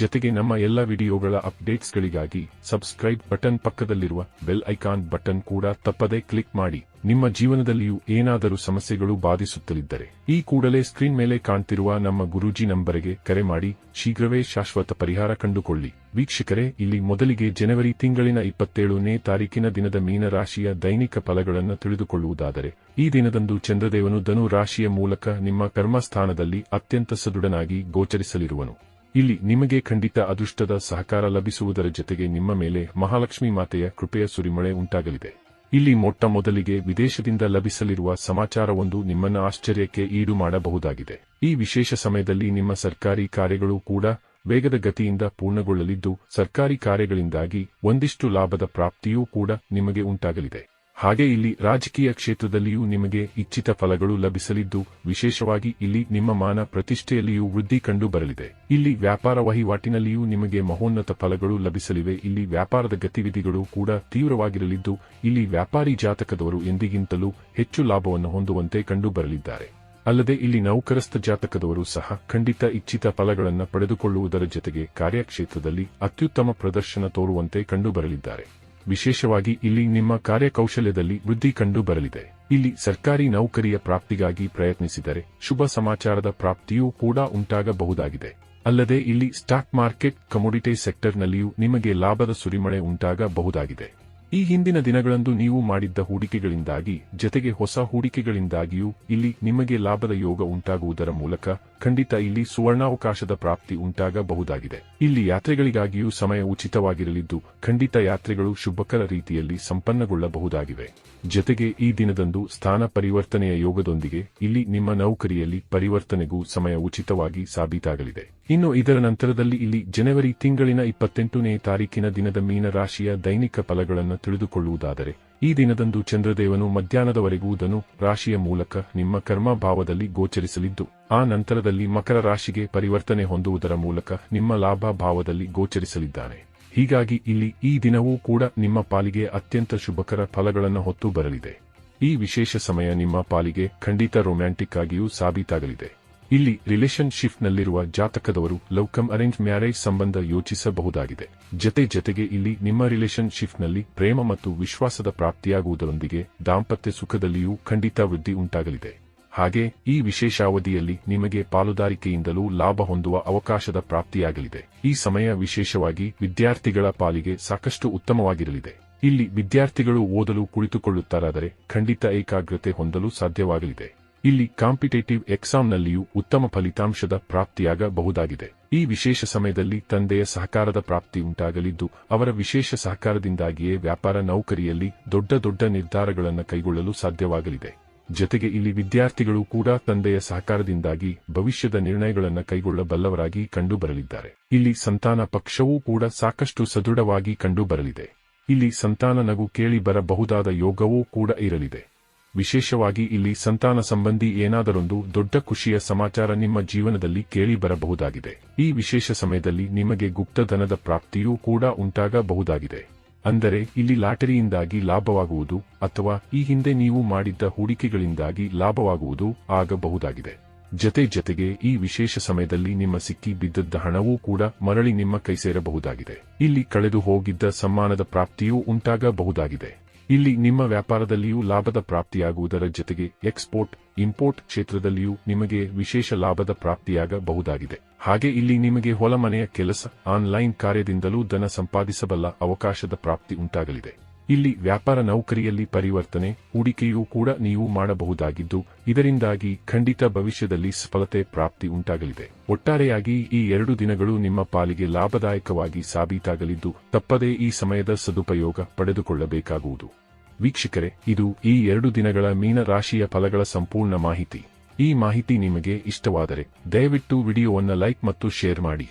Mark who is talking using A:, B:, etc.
A: ಜೊತೆಗೆ ನಮ್ಮ ಎಲ್ಲ ವಿಡಿಯೋಗಳ ಅಪ್ಡೇಟ್ಸ್ಗಳಿಗಾಗಿ ಸಬ್ಸ್ಕ್ರೈಬ್ ಬಟನ್ ಪಕ್ಕದಲ್ಲಿರುವ ಬೆಲ್ ಐಕಾನ್ ಬಟನ್ ಕೂಡ ತಪ್ಪದೇ ಕ್ಲಿಕ್ ಮಾಡಿ. ನಿಮ್ಮ ಜೀವನದಲ್ಲಿಯೂ ಏನಾದರೂ ಸಮಸ್ಯೆಗಳು ಬಾಧಿಸುತ್ತಲಿದ್ದರೆ ಈ ಕೂಡಲೇ ಸ್ಕ್ರೀನ್ ಮೇಲೆ ಕಾಣ್ತಿರುವ ನಮ್ಮ ಗುರೂಜಿ ನಂಬರಿಗೆ ಕರೆ ಮಾಡಿ. ಶೀಘ್ರವೇ ಶಾಶ್ವತ ಪರಿಹಾರ ಕಂಡುಕೊಳ್ಳಿ. ವೀಕ್ಷಕರೇ, ಇಲ್ಲಿ ಮೊದಲಿಗೆ ಜನವರಿ ತಿಂಗಳಿನ ಇಪ್ಪತ್ತೇಳನೇ ತಾರೀಕಿನ ದಿನದ ಮೀನರಾಶಿಯ ದೈನಿಕ ಫಲಗಳನ್ನು ತಿಳಿದುಕೊಳ್ಳುವುದಾದರೆ, ಈ ದಿನದಂದು ಚಂದ್ರದೇವನು ಧನು ರಾಶಿಯ ಮೂಲಕ ನಿಮ್ಮ ಕರ್ಮಸ್ಥಾನದಲ್ಲಿ ಅತ್ಯಂತ ಸದೃಢನಾಗಿ ಗೋಚರಿಸಲಿರುವನು. ಇಲ್ಲಿ ನಿಮಗೆ ಖಂಡಿತ ಅದೃಷ್ಟದ ಸಹಕಾರ ಲಭಿಸುವುದರ ಜೊತೆಗೆ ನಿಮ್ಮ ಮೇಲೆ ಮಹಾಲಕ್ಷ್ಮಿ ಮಾತೆಯ ಕೃಪೆಯ ಸುರಿಮಳೆ ಉಂಟಾಗಲಿದೆ. ಇಲ್ಲಿ ಮೊಟ್ಟ ಮೊದಲಿಗೆ ವಿದೇಶದಿಂದ ಲಭಿಸಲಿರುವ ಸಮಾಚಾರವೊಂದು ನಿಮ್ಮನ್ನ ಆಶ್ಚರ್ಯಕ್ಕೆ ಈಡು ಮಾಡಬಹುದಾಗಿದೆ. ಈ ವಿಶೇಷ ಸಮಯದಲ್ಲಿ ನಿಮ್ಮ ಸರ್ಕಾರಿ ಕಾರ್ಯಗಳು ಕೂಡ ವೇಗದ ಗತಿಯಿಂದ ಪೂರ್ಣಗೊಳ್ಳಲಿದ್ದು, ಸರ್ಕಾರಿ ಕಾರ್ಯಗಳಿಂದಾಗಿ ಒಂದಿಷ್ಟು ಲಾಭದ ಪ್ರಾಪ್ತಿಯೂ ಕೂಡ ನಿಮಗೆ ಉಂಟಾಗಲಿದೆ. ಹಾಗೆ ಇಲ್ಲಿ ರಾಜಕೀಯ ಕ್ಷೇತ್ರದಲ್ಲಿಯೂ ನಿಮಗೆ ಇಚ್ಛಿತ ಫಲಗಳು ಲಭಿಸಲಿದ್ದು, ವಿಶೇಷವಾಗಿ ಇಲ್ಲಿ ನಿಮ್ಮ ಮಾನ ಪ್ರತಿಷ್ಠೆಯಲ್ಲಿಯೂ ವೃದ್ಧಿ ಕಂಡು ಬರಲಿದೆ ಇಲ್ಲಿ ವ್ಯಾಪಾರ ವಹಿವಾಟಿನಲ್ಲಿಯೂ ನಿಮಗೆ ಮಹೋನ್ನತ ಫಲಗಳು ಲಭಿಸಲಿವೆ. ಇಲ್ಲಿ ವ್ಯಾಪಾರದ ಗತಿವಿಧಿಗಳು ಕೂಡ ತೀವ್ರವಾಗಿರಲಿದ್ದು, ಇಲ್ಲಿ ವ್ಯಾಪಾರಿ ಜಾತಕದವರು ಎಂದಿಗಿಂತಲೂ ಹೆಚ್ಚು ಲಾಭವನ್ನು ಹೊಂದುವಂತೆ ಕಂಡು ಬರಲಿದ್ದಾರೆ ಅಲ್ಲದೆ ಇಲ್ಲಿ ನೌಕರಸ್ಥ ಜಾತಕದವರು ಸಹ ಖಂಡಿತ ಇಚ್ಛಿತ ಫಲಗಳನ್ನು ಪಡೆದುಕೊಳ್ಳುವುದರ ಜೊತೆಗೆ ಕಾರ್ಯಕ್ಷೇತ್ರದಲ್ಲಿ ಅತ್ಯುತ್ತಮ ಪ್ರದರ್ಶನ ತೋರುವಂತೆ ಕಂಡುಬರಲಿದ್ದಾರೆ. ವಿಶೇಷವಾಗಿ ಇಲ್ಲಿ ನಿಮ್ಮ ಕಾರ್ಯಕೌಶಲ್ಯದಲ್ಲಿ ವೃದ್ಧಿ ಕಂಡು ಬರಲಿದೆ ಇಲ್ಲಿ ಸರ್ಕಾರಿ ನೌಕರಿಯ ಪ್ರಾಪ್ತಿಗಾಗಿ ಪ್ರಯತ್ನಿಸಿದರೆ ಶುಭ ಸಮಾಚಾರದ ಪ್ರಾಪ್ತಿಯೂ ಕೂಡ ಉಂಟಾಗಬಹುದಾಗಿದೆ. ಅಲ್ಲದೆ ಇಲ್ಲಿ ಸ್ಟಾಕ್ ಮಾರ್ಕೆಟ್, ಕಮೋಡಿಟಿ ಸೆಕ್ಟರ್ನಲ್ಲಿಯೂ ನಿಮಗೆ ಲಾಭದ ಸುರಿಮಳೆ ಉಂಟಾಗಬಹುದಾಗಿದೆ. ಈ ಹಿಂದಿನ ದಿನಗಳಂದು ನೀವು ಮಾಡಿದ್ದ ಹೂಡಿಕೆಗಳಿಂದಾಗಿ, ಜತೆಗೆ ಹೊಸ ಹೂಡಿಕೆಗಳಿಂದಾಗಿಯೂ ಇಲ್ಲಿ ನಿಮಗೆ ಲಾಭದ ಯೋಗ ಉಂಟಾಗುವುದರ ಮೂಲಕ ಖಂಡಿತ ಇಲ್ಲಿ ಸುವರ್ಣಾವಕಾಶದ ಪ್ರಾಪ್ತಿ ಉಂಟಾಗಬಹುದಾಗಿದೆ. ಇಲ್ಲಿ ಯಾತ್ರೆಗಳಿಗಾಗಿಯೂ ಸಮಯ ಉಚಿತವಾಗಿರಲಿದ್ದು, ಖಂಡಿತ ಯಾತ್ರೆಗಳು ಶುಭಕರ ರೀತಿಯಲ್ಲಿ ಸಂಪನ್ನಗೊಳ್ಳಬಹುದಾಗಿವೆ. ಜೊತೆಗೆ ಈ ದಿನದಂದು ಸ್ಥಾನ ಪರಿವರ್ತನೆಯ ಯೋಗದೊಂದಿಗೆ ಇಲ್ಲಿ ನಿಮ್ಮ ನೌಕರಿಯಲ್ಲಿ ಪರಿವರ್ತನೆಗೂ ಸಮಯ ಉಚಿತವಾಗಿ ಸಾಬೀತಾಗಲಿದೆ. ಇನ್ನು ಇದರ ನಂತರದಲ್ಲಿ ಇಲ್ಲಿ ಜನವರಿ ತಿಂಗಳಿನ ಇಪ್ಪತ್ತೆಂಟನೇ ತಾರೀಕಿನ ದಿನದ ಮೀನರಾಶಿಯ ದೈನಿಕ ಫಲಗಳನ್ನು ತಿಳಿದುಕೊಳ್ಳುವುದಾದರೆ ಈ ದಿನದಂದು ಚಂದ್ರದೇವನು ಮಧ್ಯಾಹ್ನದವರೆಗೂ ಧನು ರಾಶಿಯ ಮೂಲಕ ನಿಮ್ಮ ಕರ್ಮ ಭಾವದಲ್ಲಿ ಗೋಚರಿಸಲಿದ್ದು, ಆ ನಂತರದಲ್ಲಿ ಮಕರ ರಾಶಿಗೆ ಪರಿವರ್ತನೆ ಹೊಂದುವುದರ ಮೂಲಕ ನಿಮ್ಮ ಲಾಭ ಭಾವದಲ್ಲಿ ಗೋಚರಿಸಲಿದ್ದಾನೆ. ಹೀಗಾಗಿ ಇಲ್ಲಿ ಈ ದಿನವೂ ಕೂಡ ನಿಮ್ಮ ಪಾಲಿಗೆ ಅತ್ಯಂತ ಶುಭಕರ ಫಲಗಳನ್ನು ಹೊತ್ತು ಬರಲಿದೆ. ಈ ವಿಶೇಷ ಸಮಯ ನಿಮ್ಮ ಪಾಲಿಗೆ ಖಂಡಿತ ರೊಮ್ಯಾಂಟಿಕ್ ಆಗಿಯೂ ಸಾಬೀತಾಗಲಿದೆ. ಇಲ್ಲಿ ರಿಲೇಶನ್ಶಿಪ್ನಲ್ಲಿರುವ ಜಾತಕದವರು ಲೌಕಮ್ ಅರೇಂಜ್ ಮ್ಯಾರೇಜ್ ಸಂಬಂಧ ಯೋಚಿಸಬಹುದಾಗಿದೆ. ಜತೆ ಜತೆಗೆ ಇಲ್ಲಿ ನಿಮ್ಮ ರಿಲೇಶನ್ಶಿಪ್ನಲ್ಲಿ ಪ್ರೇಮ ಮತ್ತು ವಿಶ್ವಾಸದ ಪ್ರಾಪ್ತಿಯಾಗುವುದರೊಂದಿಗೆ ದಾಂಪತ್ಯ ಸುಖದಲ್ಲಿಯೂ ಖಂಡಿತ ವೃದ್ಧಿ ಉಂಟಾಗಲಿದೆ. ಹಾಗೆ ಈ ವಿಶೇಷ ಅವಧಿಯಲ್ಲಿ ನಿಮಗೆ ಪಾಲುದಾರಿಕೆಯಿಂದಲೂ ಲಾಭ ಹೊಂದುವ ಅವಕಾಶದ ಪ್ರಾಪ್ತಿಯಾಗಲಿದೆ. ಈ ಸಮಯ ವಿಶೇಷವಾಗಿ ವಿದ್ಯಾರ್ಥಿಗಳ ಪಾಲಿಗೆ ಸಾಕಷ್ಟು ಉತ್ತಮವಾಗಿರಲಿದೆ. ಇಲ್ಲಿ ವಿದ್ಯಾರ್ಥಿಗಳು ಓದಲು ಕುಳಿತುಕೊಳ್ಳುತ್ತಾರಾದರೆ ಖಂಡಿತ ಏಕಾಗ್ರತೆ ಹೊಂದಲು ಸಾಧ್ಯವಾಗಲಿದೆ. ಇಲ್ಲಿ ಕಾಂಪಿಟೇಟಿವ್ ಎಕ್ಸಾಮ್ನಲ್ಲಿಯೂ ಉತ್ತಮ ಫಲಿತಾಂಶದ ಪ್ರಾಪ್ತಿಯಾಗಬಹುದಾಗಿದೆ. ಈ ವಿಶೇಷ ಸಮಯದಲ್ಲಿ ತಂದೆಯ ಸಹಕಾರದ ಪ್ರಾಪ್ತಿ ಉಂಟಾಗಲಿದ್ದು, ಅವರ ವಿಶೇಷ ಸಹಕಾರದಿಂದಾಗಿಯೇ ವ್ಯಾಪಾರ ನೌಕರಿಯಲ್ಲಿ ದೊಡ್ಡ ದೊಡ್ಡ ನಿರ್ಧಾರಗಳನ್ನು ಕೈಗೊಳ್ಳಲು ಸಾಧ್ಯವಾಗಲಿದೆ. ಜೊತೆಗೆ ಇಲ್ಲಿ ವಿದ್ಯಾರ್ಥಿಗಳು ಕೂಡ ತಂದೆಯ ಸಹಕಾರದಿಂದಾಗಿ ಭವಿಷ್ಯದ ನಿರ್ಣಯಗಳನ್ನು ಕೈಗೊಳ್ಳಬಲ್ಲವರಾಗಿ ಕಂಡುಬರಲಿದ್ದಾರೆ. ಇಲ್ಲಿ ಸಂತಾನ ಪಕ್ಷವೂ ಕೂಡ ಸಾಕಷ್ಟು ಸದೃಢವಾಗಿ ಕಂಡುಬರಲಿದೆ. ಇಲ್ಲಿ ಸಂತಾನ ನಗು ಕೇಳಿ ಬರಬಹುದಾದ ಯೋಗವೂ ಕೂಡ ಇರಲಿದೆ. ವಿಶೇಷವಾಗಿ ಇಲ್ಲಿ ಸಂತಾನ ಸಂಬಂಧಿ ಏನಾದರೊಂದು ದೊಡ್ಡ ಖುಷಿಯ ಸಮಾಚಾರ ನಿಮ್ಮ ಜೀವನದಲ್ಲಿ ಕೇಳಿ ಬರಬಹುದಾಗಿದೆ. ಈ ವಿಶೇಷ ಸಮಯದಲ್ಲಿ ನಿಮಗೆ ಗುಪ್ತಧನದ ಪ್ರಾಪ್ತಿಯೂ ಕೂಡ ಉಂಟಾಗಬಹುದಾಗಿದೆ. ಅಂದರೆ ಇಲ್ಲಿ ಲಾಟರಿಯಿಂದಾಗಿ ಲಾಭವಾಗುವುದು ಅಥವಾ ಈ ಹಿಂದೆ ನೀವು ಮಾಡಿದ್ದ ಹೂಡಿಕೆಗಳಿಂದಾಗಿ ಲಾಭವಾಗುವುದು ಆಗಬಹುದಾಗಿದೆ. ಜತೆ ಜತೆಗೆ ಈ ವಿಶೇಷ ಸಮಯದಲ್ಲಿ ನಿಮ್ಮ ಸಿಕ್ಕಿ ಬಿದ್ದದ್ದ ಹಣವೂ ಕೂಡ ಮರಳಿ ನಿಮ್ಮ ಕೈ ಸೇರಬಹುದಾಗಿದೆ. ಇಲ್ಲಿ ಕಳೆದು ಹೋಗಿದ್ದ ಸಮ್ಮಾನದ ಪ್ರಾಪ್ತಿಯೂ ಉಂಟಾಗಬಹುದಾಗಿದೆ. ಇಲ್ಲಿ ನಿಮ್ಮ ವ್ಯಾಪಾರದಲ್ಲಿಯೂ ಲಾಭದ ಪ್ರಾಪ್ತಿಯಾಗುವುದರ ಜೊತೆಗೆ ಎಕ್ಸ್ಪೋರ್ಟ್, ಇಂಪೋರ್ಟ್ ಕ್ಷೇತ್ರದಲ್ಲಿಯೂ ನಿಮಗೆ ವಿಶೇಷ ಲಾಭದ ಪ್ರಾಪ್ತಿಯಾಗಬಹುದಾಗಿದೆ. ಹಾಗೆ ಇಲ್ಲಿ ನಿಮಗೆ ಹೊಲಮನೆಯ ಕೆಲಸ, ಆನ್ಲೈನ್ ಕಾರ್ಯದಿಂದಲೂ ಧನ ಸಂಪಾದಿಸಬಲ್ಲ ಅವಕಾಶದ ಪ್ರಾಪ್ತಿ ಉಂಟಾಗಲಿದೆ. ಇಲ್ಲಿ ವ್ಯಾಪಾರ ನೌಕರಿಯಲ್ಲಿ ಪರಿವರ್ತನೆ, ಹೂಡಿಕೆಯೂ ಕೂಡ ನೀವು ಮಾಡಬಹುದಾಗಿದ್ದು, ಇದರಿಂದಾಗಿ ಖಂಡಿತ ಭವಿಷ್ಯದಲ್ಲಿ ಸಫಲತೆ ಪ್ರಾಪ್ತಿ ಉಂಟಾಗಲಿದೆ. ಒಟ್ಟಾರೆಯಾಗಿ ಈ ಎರಡು ದಿನಗಳು ನಿಮ್ಮ ಪಾಲಿಗೆ ಲಾಭದಾಯಕವಾಗಿ ಸಾಬೀತಾಗಲಿದ್ದು, ತಪ್ಪದೇ ಈ ಸಮಯದ ಸದುಪಯೋಗ ಪಡೆದುಕೊಳ್ಳಬೇಕಾಗುವುದು. ವೀಕ್ಷಕರೇ, ಇದು ಈ ಎರಡು ದಿನಗಳ ಮೀನ ರಾಶಿಯ ಫಲಗಳ ಸಂಪೂರ್ಣ ಮಾಹಿತಿ. ಈ ಮಾಹಿತಿ ನಿಮಗೆ ಇಷ್ಟವಾದರೆ, ದಯವಿಟ್ಟು ವಿಡಿಯೋವನ್ನು ಲೈಕ್ ಮತ್ತು ಶೇರ್ ಮಾಡಿ.